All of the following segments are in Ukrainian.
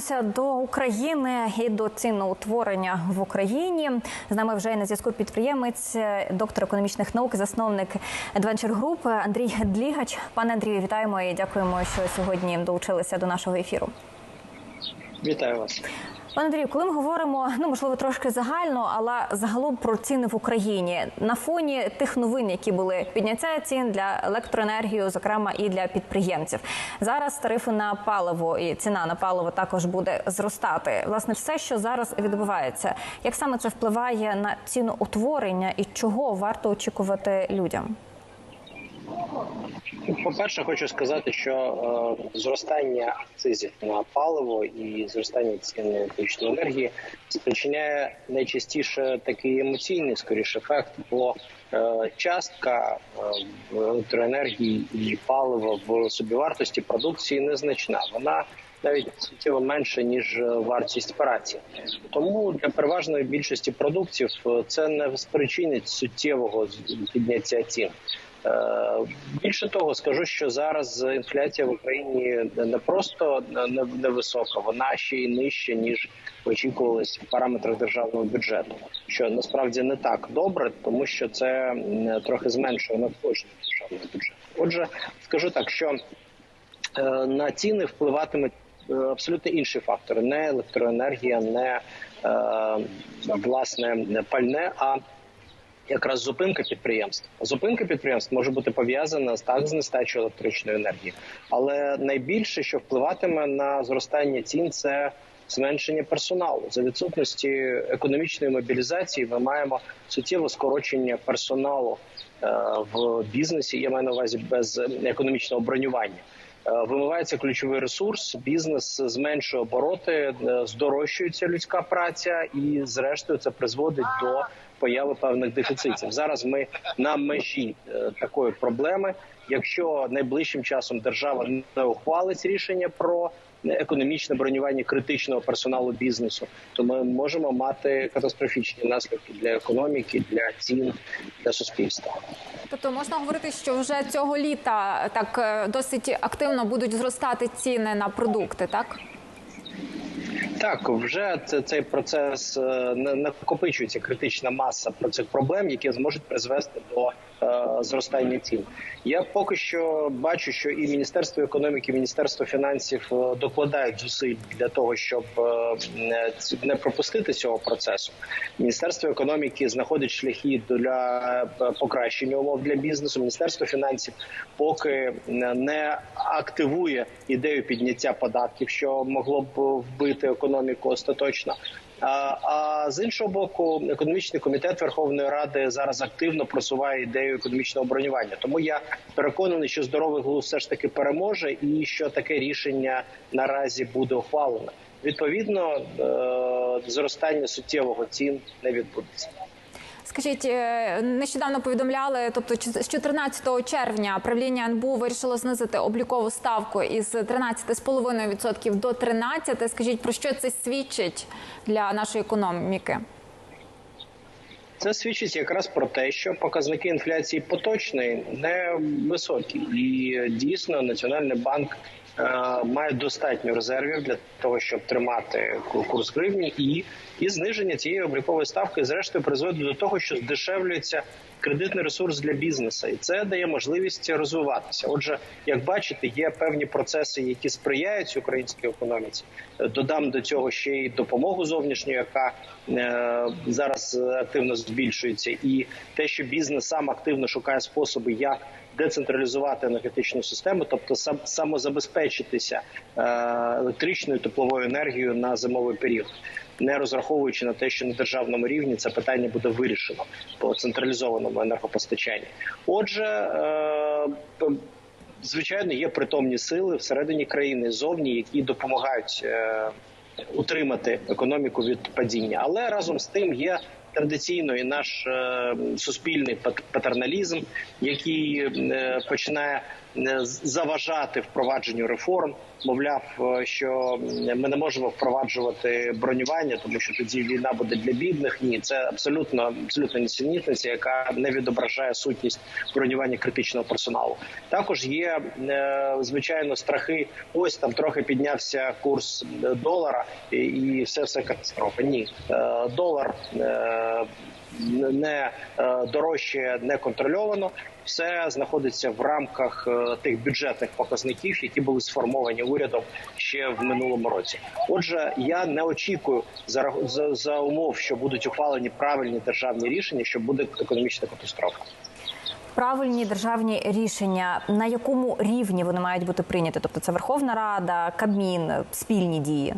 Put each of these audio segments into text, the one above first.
Повернемося до України і до ціноутворення в Україні. З нами вже на зв'язку підприємець, доктор економічних наук, засновник Adventure Group Андрій Длігач. Пане Андрію, вітаємо і дякуємо, що сьогодні долучилися до нашого ефіру. Вітаю вас. Пане Андрію, коли ми говоримо, ну можливо, трошки загально, але загалом про ціни в Україні на фоні тих новин, які були підняття цін для електроенергії, зокрема і для підприємців. Зараз тарифи на паливо і ціна на паливо також буде зростати. Власне, все, що зараз відбувається, як саме це впливає на ціноутворення і чого варто очікувати людям? По перше, хочу сказати, що е, зростання акцизів на паливо і зростання цін на електричної енергії спричиняє найчастіше такий емоційний скоріше ефект, бо е, частка е, електроенергії і палива в собівартості продукції незначна. Вона навіть суттєво менше ніж вартість праці. Тому для переважної більшості продуктів це не спричинить суттєвого підняття цін. Е, більше того, скажу, що зараз інфляція в Україні не просто невисока, вона ще й нижча ніж очікувалось в параметрах державного бюджету, що насправді не так добре, тому що це трохи зменшує надходження державного бюджету. Отже, скажу так, що е, на ціни впливатимуть е, абсолютно інші фактори: не електроенергія, не власне пальне. а якраз зупинка підприємств. Зупинка підприємств може бути пов'язана з так з нестачою електричної енергії, але найбільше, що впливатиме на зростання цін, це зменшення персоналу за відсутності економічної мобілізації. Ми маємо суттєве скорочення персоналу е, в бізнесі. Я маю на увазі без економічного бронювання. Е, вимивається ключовий ресурс, бізнес зменшує обороти, е, здорожчується людська праця, і зрештою це призводить до появи певних дефіцитів. Зараз ми на межі е, такої проблеми. Якщо найближчим часом держава не ухвалить рішення про економічне бронювання критичного персоналу бізнесу, то ми можемо мати катастрофічні наслідки для економіки, для цін для суспільства. Тобто можна говорити, що вже цього літа так е, досить активно будуть зростати ціни на продукти, так. Так, вже це цей процес е, накопичується критична маса про цих проблем, які зможуть призвести до е, зростання цін. Я поки що бачу, що і міністерство економіки, і міністерство фінансів е, докладають зусиль для того, щоб е, не пропустити цього процесу. Міністерство економіки знаходить шляхи для покращення умов для бізнесу. Міністерство фінансів поки не активує ідею підняття податків, що могло б вбити економіку остаточно. А а з іншого боку, економічний комітет Верховної Ради зараз активно просуває ідею економічного бронювання. Тому я переконаний, що здоровий глузд все ж таки переможе, і що таке рішення наразі буде ухвалено. Відповідно, е, зростання суттєвого цін не відбудеться. Скажіть, е, нещодавно повідомляли, тобто з 14 червня правління НБУ вирішило знизити облікову ставку із 13,5% до 13%. Скажіть, про що це свідчить для нашої економіки? Це свідчить якраз про те, що показники інфляції поточної не високі, і дійсно Національний банк е, має достатньо резервів для того, щоб тримати курс гривні, і і зниження цієї облікової ставки, зрештою, призводить до того, що здешевлюється кредитний ресурс для бізнесу, і це дає можливість розвиватися. Отже, як бачите, є певні процеси, які сприяють українській економіці. Додам до цього ще й допомогу зовнішню, яка е, зараз активно збільшується, і те, що бізнес сам активно шукає способи, як Децентралізувати енергетичну систему, тобто самозабезпечитися е, електричною тепловою енергією на зимовий період не розраховуючи на те, що на державному рівні це питання буде вирішено по централізованому енергопостачанні. Отже, е, звичайно, є притомні сили всередині країни зовні, які допомагають е, утримати економіку від падіння, але разом з тим є. Традиційно і наш е, суспільний патерналізм, який е, починає е, заважати впровадженню реформ. Мовляв, що ми не можемо впроваджувати бронювання, тому що тоді війна буде для бідних. Ні, це абсолютно абсолютно нісенітниця, яка не відображає сутність бронювання критичного персоналу. Також є звичайно страхи. Ось там трохи піднявся курс долара, і, все все катастрофа. Ні, долар. Е, не е, дорожче не контрольовано. Все знаходиться в рамках е, тих бюджетних показників, які були сформовані урядом ще в минулому році. Отже, я не очікую за за, за умов, що будуть ухвалені правильні державні рішення, що буде економічна катастрофа. Правильні державні рішення на якому рівні вони мають бути прийняті? Тобто це Верховна Рада, Кабмін, спільні дії.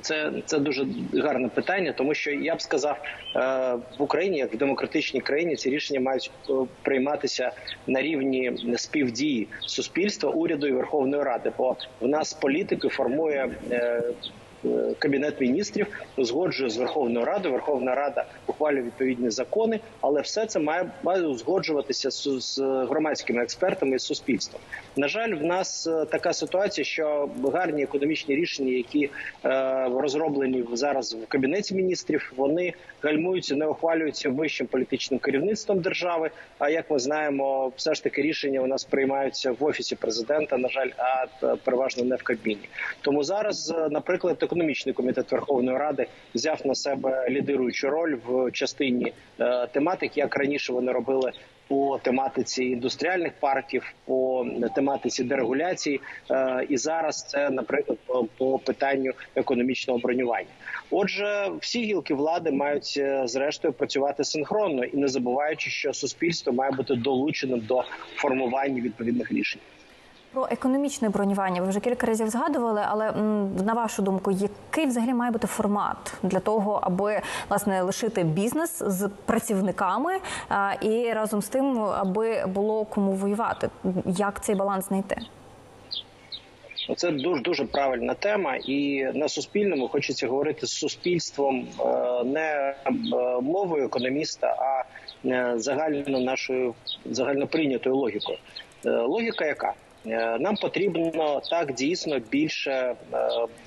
Це це дуже гарне питання, тому що я б сказав, е, в Україні, як в демократичній країні, ці рішення мають е, прийматися на рівні співдії суспільства, уряду і Верховної Ради. Бо в нас політики формує. Е, Кабінет міністрів узгоджує з Верховною Радою. Верховна Рада ухвалює відповідні закони, але все це має має узгоджуватися з, з громадськими експертами і з суспільством. На жаль, в нас е, така ситуація, що гарні економічні рішення, які е, розроблені зараз в кабінеті міністрів, вони гальмуються, не ухвалюються вищим політичним керівництвом держави. А як ми знаємо, все ж таки рішення у нас приймаються в офісі президента. На жаль, а переважно не в Кабміні. Тому зараз, е, наприклад, економічний комітет Верховної Ради взяв на себе лідируючу роль в частині е, тематик, як раніше вони робили. По тематиці індустріальних парків, по тематиці дерегуляції, е, і зараз це, наприклад, по, питанню економічного бронювання. Отже, всі гілки влади мають е, зрештою працювати синхронно і не забуваючи, що суспільство має бути долученим до формування відповідних рішень. Про економічне бронювання ви вже кілька разів згадували, але на вашу думку, який взагалі має бути формат для того, аби власне лишити бізнес з працівниками а, і разом з тим, аби було кому воювати? Як цей баланс знайти? Це дуже дуже правильна тема, і на суспільному хочеться говорити з суспільством е, не е, мовою економіста, а е, загально нашою загально прийнятою логікою. Е, Логіка яка? Е, Нам потрібно так дійсно більше е,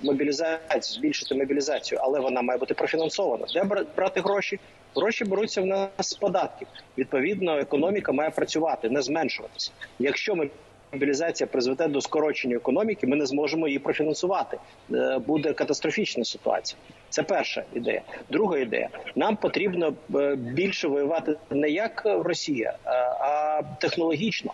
мобілізацію, збільшити мобілізацію, але вона має бути профінансована. Де бра- брати гроші? Гроші беруться в нас з податків. Відповідно, економіка має працювати, не зменшуватися. Якщо ми мобілізація призведе до скорочення економіки, ми не зможемо її профінансувати. Е, Буде катастрофічна ситуація. Це перша ідея. Друга ідея: нам потрібно більше воювати не як Росія, а- технологічно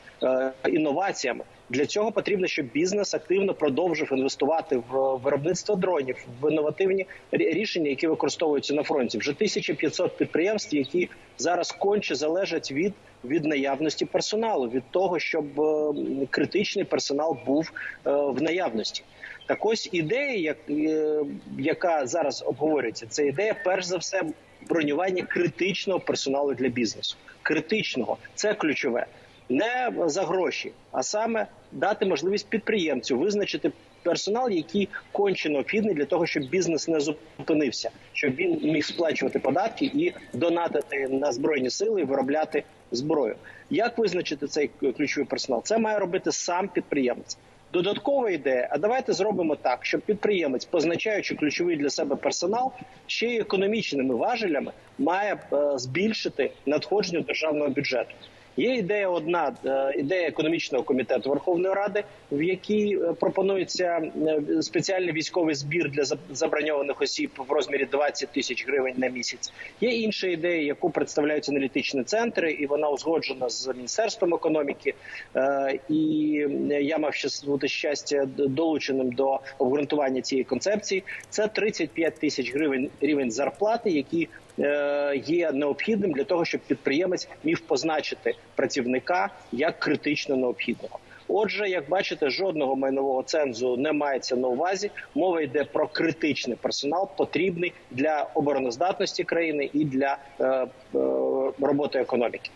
інноваціями. Для цього потрібно, щоб бізнес активно продовжив інвестувати в виробництво дронів, в інновативні рішення, які використовуються на фронті. Вже 1500 підприємств, які зараз конче залежать від від наявності персоналу, від того, щоб е, критичний персонал був е, в наявності. Так ось ідея, е, яка зараз обговорюється, це ідея, перш за все, бронювання критичного персоналу для бізнесу. Критичного це ключове. Не за гроші, а саме дати можливість підприємцю визначити персонал, який конче необхідний для того, щоб бізнес не зупинився, щоб він міг сплачувати податки і донатити на збройні сили і виробляти зброю. Як визначити цей ключовий персонал? Це має робити сам підприємець. Додаткова ідея, а давайте зробимо так, щоб підприємець, позначаючи ключовий для себе персонал, ще й економічними важелями має е, збільшити надходження державного бюджету. Є ідея одна е, ідея економічного комітету Верховної Ради, в якій е, пропонується е, спеціальний військовий збір для заб- заброньованих осіб в розмірі 20 тисяч гривень на місяць. Є інша ідея, яку представляють аналітичні центри, і вона узгоджена з міністерством економіки. І я мав бути щастя долученим до обґрунтування цієї концепції. Це 35 тисяч гривень рівень зарплати, які є необхідним для того, щоб підприємець міг позначити працівника як критично необхідного. Отже, як бачите, жодного майнового цензу не мається на увазі. Мова йде про критичний персонал, потрібний для обороноздатності країни і для е, е, роботи економіки.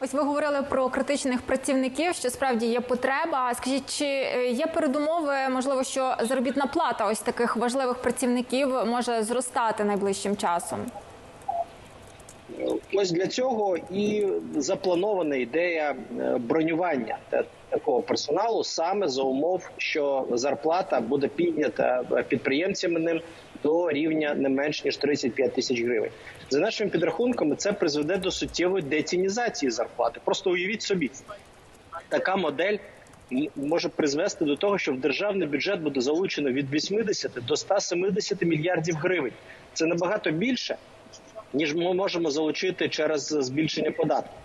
Ось ви говорили про критичних працівників, що справді є потреба. Скажіть, чи е, є передумови, можливо, що заробітна плата ось таких важливих працівників може зростати найближчим часом? Ось для цього і запланована ідея е, бронювання такого персоналу саме за умов, що зарплата буде піднята підприємцями ним до рівня не менш ніж 35 тисяч гривень. За нашими підрахунками, це призведе до суттєвої децінізації зарплати. Просто уявіть собі, така модель може призвести до того, що в державний бюджет буде залучено від 80 до 170 мільярдів гривень. Це набагато більше, ніж ми можемо залучити через збільшення податків.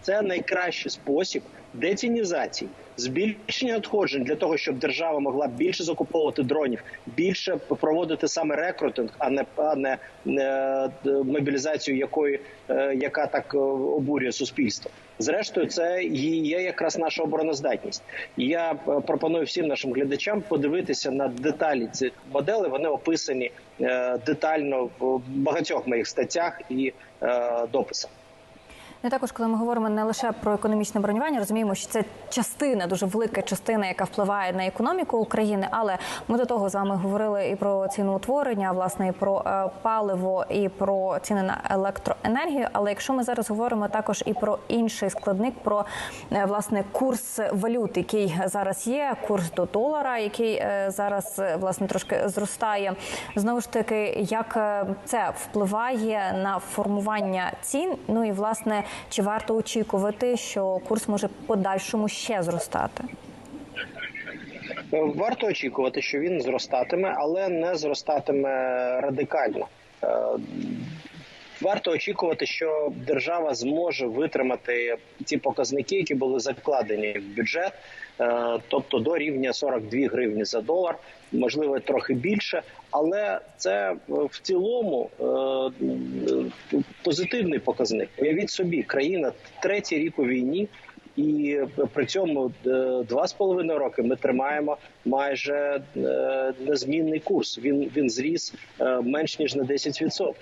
Це найкращий спосіб децінізації, збільшення надходжень для того, щоб держава могла більше закуповувати дронів, більше проводити саме рекрутинг, а не а не е, мобілізацію, якої е, яка так е, обурює суспільство. Зрештою, це і є якраз наша обороноздатність. Я пропоную всім нашим глядачам подивитися на деталі цих моделей. Вони описані детально в багатьох моїх статтях і дописах. Ну, також, коли ми говоримо не лише про економічне бронювання, розуміємо, що це частина, дуже велика частина, яка впливає на економіку України. Але ми до того з вами говорили і про ціноутворення, власне, і про е, паливо, і про ціни на електроенергію. Але якщо ми зараз говоримо також і про інший складник, про е, власне курс валют, який зараз є, курс до долара, який е, зараз власне трошки зростає. Знову ж таки, як це впливає на формування цін? Ну і власне, чи варто очікувати, що курс може подальшому ще зростати? Варто очікувати, що він зростатиме, але не зростатиме радикально. Варто очікувати, що держава зможе витримати ті показники, які були закладені в бюджет, е, тобто до рівня 42 гривні за долар, можливо, трохи більше. Але це е, в цілому е, позитивний показник. Уявіть собі, країна третій рік у війні. І при цьому два з половиною роки ми тримаємо майже незмінний курс. Він він зріс менш ніж на 10%.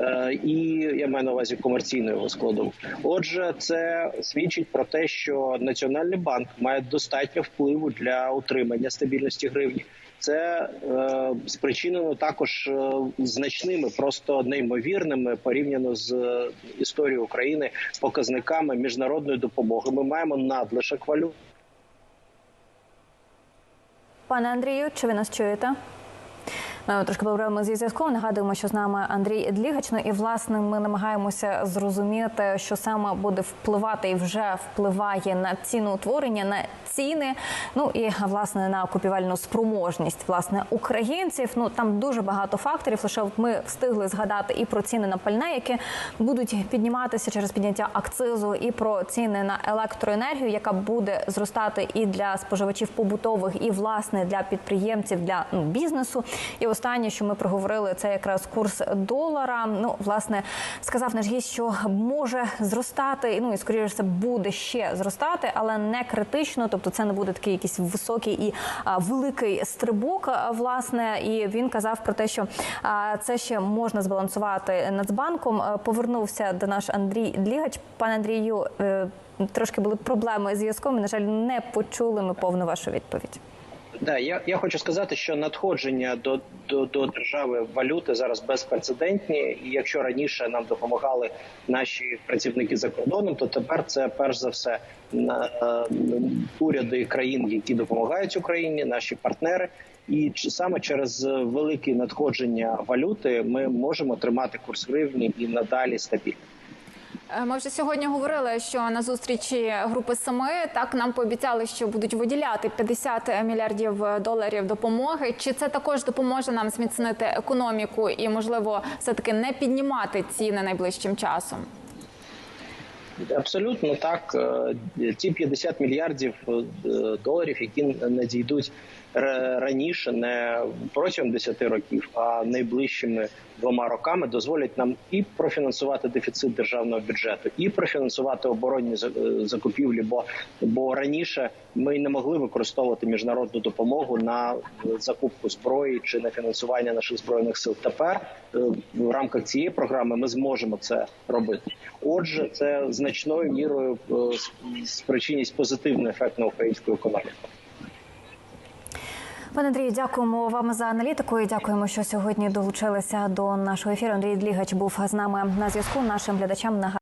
Е, І я маю на увазі комерційну його складову. Отже, це свідчить про те, що Національний банк має достатньо впливу для утримання стабільності гривні. Це е, спричинено також е, значними, просто неймовірними порівняно з е, історією України показниками міжнародної допомоги. Ми маємо надлишок валют. Пане Андрію, чи ви нас чуєте? Маємо трошки проблеми зі зв'язком. Нагадуємо, що з нами Андрій Длігач. Ну і власне ми намагаємося зрозуміти, що саме буде впливати і вже впливає на ціноутворення, на ціни. Ну і власне на купівельну спроможність власне українців. Ну там дуже багато факторів. Лише ми встигли згадати і про ціни на пальне, які будуть підніматися через підняття акцизу, і про ціни на електроенергію, яка буде зростати і для споживачів побутових, і власне для підприємців, для ну, бізнесу. І останнє, що ми проговорили, це якраз курс долара. Ну, власне, сказав наш гість, що може зростати. Ну і скоріше все буде ще зростати, але не критично. Тобто, це не буде такий якийсь високий і а, великий стрибок. Власне, і він казав про те, що а, це ще можна збалансувати Нацбанком. Повернувся до наш Андрій Длігач. Пане Андрію, е, трошки були проблеми з зв'язком. На жаль, не почули ми повну вашу відповідь. Да, я, я хочу сказати, що надходження до, до, до держави валюти зараз безпрецедентні. І якщо раніше нам допомагали наші працівники за кордоном, то тепер це перш за все на е, уряди країн, які допомагають Україні, наші партнери. І саме через велике надходження валюти ми можемо тримати курс гривні і надалі стабільно. Е, Ми вже сьогодні говорили, що на зустрічі групи семи так нам пообіцяли, що будуть виділяти 50 мільярдів доларів допомоги. Чи це також допоможе нам зміцнити економіку і, можливо, все таки не піднімати ціни найближчим часом? Абсолютно так. Е, Ті 50 мільярдів е, доларів, які надійдуть раніше, не протягом 10 років, а найближчими двома роками, дозволять нам і профінансувати дефіцит державного бюджету, і профінансувати оборонні закупівлі. Бо бо раніше ми не могли використовувати міжнародну допомогу на закупку зброї чи на фінансування наших збройних сил. Тепер е, в рамках цієї програми ми зможемо це робити. Отже, це значною мірою е, с- спричинить позитивний ефект на українську економіку. Пане Андрію, дякуємо вам за аналітику і дякуємо, що сьогодні долучилися до нашого ефіру. Андрій Длігач був з нами на зв'язку. Нашим глядачам нагадую,